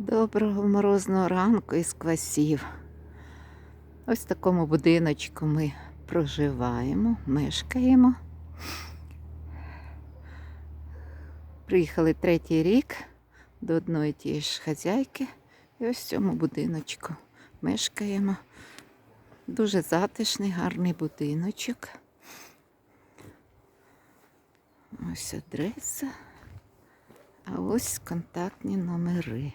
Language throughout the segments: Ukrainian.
Доброго морозного ранку із квасів. Ось в такому будиночку ми проживаємо, мешкаємо. Приїхали третій рік до одної тієї ж хазяйки. І ось в цьому будиночку мешкаємо. Дуже затишний, гарний будиночок. Ось адреса. А ось контактні номери.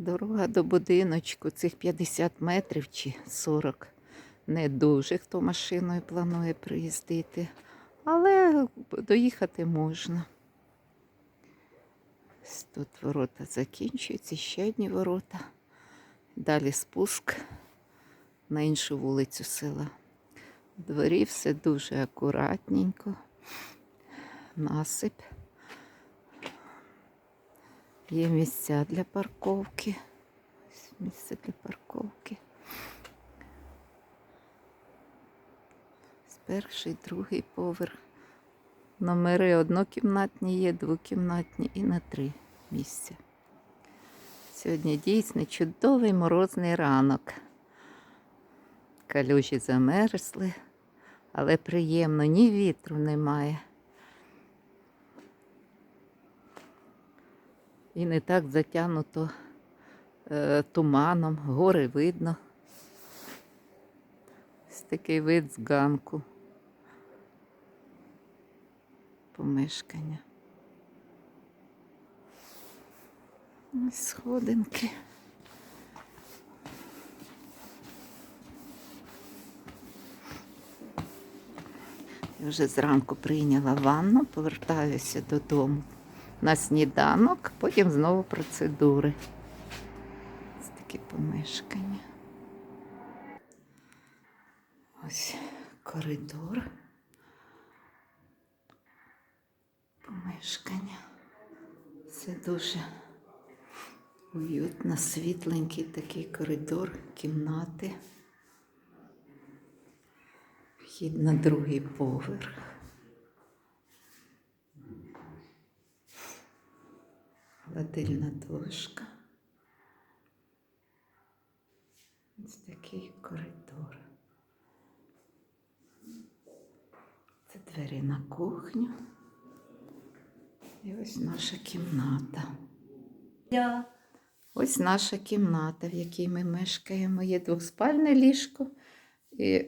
Дорога до будиночку цих 50 метрів чи 40. Не дуже хто машиною планує приїздити, але доїхати можна. Тут ворота закінчуються, ще одні ворота. Далі спуск на іншу вулицю села. В дворі все дуже акуратненько. Насип. Є місця для парковки. Ось місце для парковки. Перший, другий поверх. Номери однокімнатні є, двокімнатні і на три місця. Сьогодні дійсно чудовий морозний ранок. Калюжі замерзли, але приємно, ні вітру немає. І не так затягнуто е, туманом, гори видно. Ось такий вид з ганку помешкання. Ось сходинки. Я вже зранку прийняла ванну, повертаюся додому на сніданок, потім знову процедури. Ось такі помешкання. Ось коридор. Помешкання. Це дуже уютно, світленький такий коридор, кімнати. Вхід на другий поверх. Гладильна дошка. Ось такий коридор. Це двері на кухню. І ось наша кімната. Я Ось наша кімната, в якій ми мешкаємо. Є двоспальне ліжко і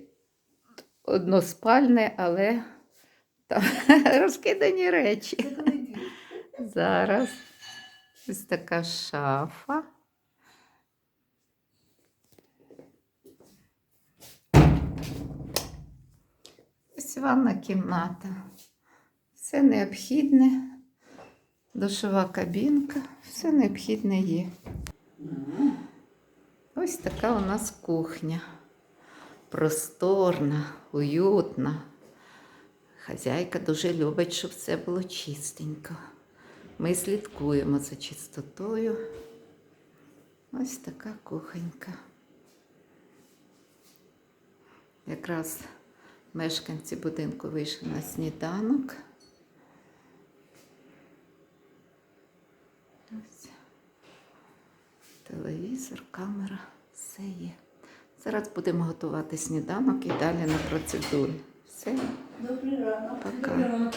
односпальне, але там розкидані речі. Зараз ось така шафа. Ось ванна кімната. Все необхідне. Душова кабінка, все необхідне є. Ось така у нас кухня. Просторна, уютна. Хазяйка дуже любить, щоб все було чистенько. Ми слідкуємо за чистотою. Ось така кухонька. Якраз мешканці будинку вийшли на сніданок. Ось. Телевізор, камера, все є. Зараз будемо готувати сніданок і далі на процедурі. Все. добрий ранок. Пока.